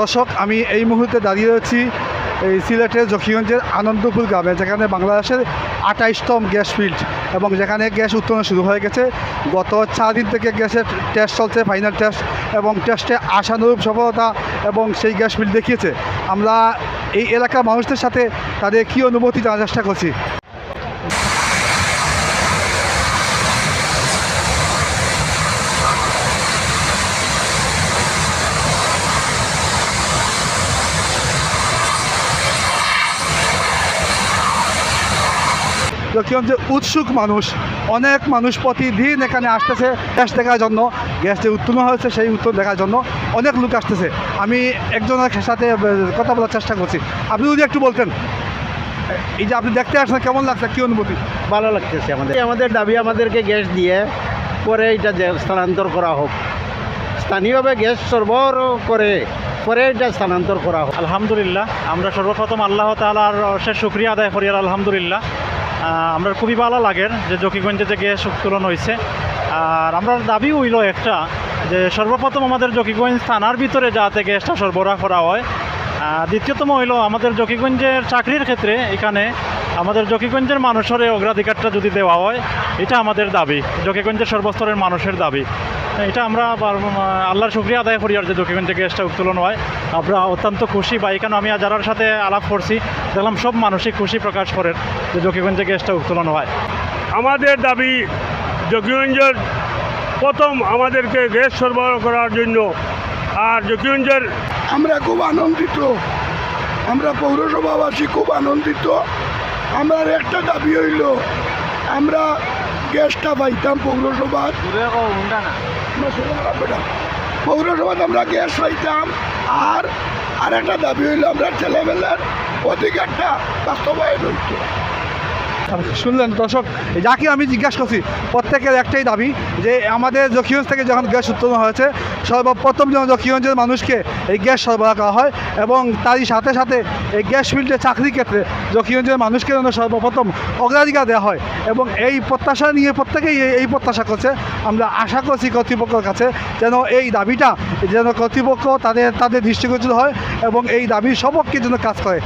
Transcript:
দর্শক, আমি এই মুহূর্তে দাঁড়িয়ে রয়েছি এই সিলেটের জকিগঞ্জের আনন্দপুর গ্রামে, যেখানে বাংলাদেশের আঠাইশতম গ্যাস ফিল্ড এবং যেখানে গ্যাস উত্তোলন শুরু হয়ে গেছে। গত চার দিন থেকে গ্যাসের টেস্ট চলছে ফাইনাল টেস্ট এবং টেস্টে আশানুরূপ সফলতা এবং সেই গ্যাস ফিল্ড দেখিয়েছে। আমরা এই এলাকার মানুষদের সাথে তাদের কী অনুভূতি জানার চেষ্টা করছি? যে উৎসুক মানুষ অনেক মানুষ প্রতিদিন এখানে আসতেছে গ্যাস দেখার জন্য। গ্যাস যে উত্তীর্ণ হয়েছে সেই উত্তর দেখার জন্য অনেক লোক আসতেছে। আমি একজনের সাথে কথা বলার চেষ্টা করছি। আপনি যদি একটু বলতেন এই যে আপনি দেখতে আসছেন কেমন লাগছে কী অনুভূতি? ভালো লাগতেছে আমাদের। আমাদের দাবি আমাদেরকে গ্যাস দিয়ে পরে এটা স্থানান্তর করা হোক। স্থানীয়ভাবে গ্যাস সরবরাহ করে পরে এটা স্থানান্তর করা হোক। আলহামদুলিল্লাহ আমরা সর্বপ্রথম আল্লাহ তালার অশেষ শুক্রিয়া আদায় করি আর আলহামদুলিল্লাহ। আমরা খুবই ভালো লাগের যে জকিগঞ্জে থেকে উত্তোলন হয়েছে। আর আমরা দাবি হইল একটা যে সর্বপ্রথম আমাদের জকিগঞ্জ থানার ভিতরে যাতে গ্যাসটা সরবরাহ করা হয়। দ্বিতীয়তম হইল আমাদের জকিগঞ্জের চাকরির ক্ষেত্রে এখানে আমাদের জকিগঞ্জের মানুষের এই অগ্রাধিকারটা যদি দেওয়া হয় এটা আমাদের দাবি। জকিগঞ্জের সর্বস্তরের মানুষের দাবি। এটা আমরা আল্লাহর শুক্রিয়া আদায় করি আর যে জকিগঞ্জে গ্যাসটা উত্তোলন হয়। আমরা অত্যন্ত খুশি বা এখানে আমি যারার সাথে আলাপ করছি দেখলাম সব মানুষই খুশি প্রকাশ করেন যে জকিগঞ্জে গ্যাসটা উত্তোলন হয়। আমাদের দাবি জকিগঞ্জের প্রথম আমাদেরকে গ্যাস সরবরাহ করার জন্য। আর জকিগঞ্জের আমরা খুব আনন্দিত। আমরা পৌরসভাবাসী খুব আনন্দিত। আমার একটা দাবি হইল আমরা গ্যাসটা পাইতাম পৌরসভার। পৌরসভাতে আমরা গ্যাস পাইতাম আর আরেকটা দাবি হইল আমরা ছেলেবেলার অধিকারটা বাস্তবায়ন হইত। শুনলেন দর্শক যাকে আমি জিজ্ঞাসা করছি, প্রত্যেকের একটাই দাবি যে আমাদের জকিগঞ্জ থেকে যখন গ্যাস উত্তোলন হয়েছে, সর্বপ্রথম যেন জকিগঞ্জের মানুষকে এই গ্যাস সরবরাহ করা হয় এবং তারই সাথে সাথে এই গ্যাস ফিল্ডে চাকরি ক্ষেত্রে জকিগঞ্জের মানুষকে যেন সর্বপ্রথম অগ্রাধিকার দেওয়া হয় এবং এই প্রত্যাশা নিয়ে প্রত্যেকেই এই- প্রত্যাশা করছে। আমরা আশা করছি কর্তৃপক্ষের কাছে যেন এই দাবিটা, যেন কর্তৃপক্ষ তাদের তাদের দৃষ্টিগোচর হয় এবং এই দাবির সপক্ষে যেন কাজ করে।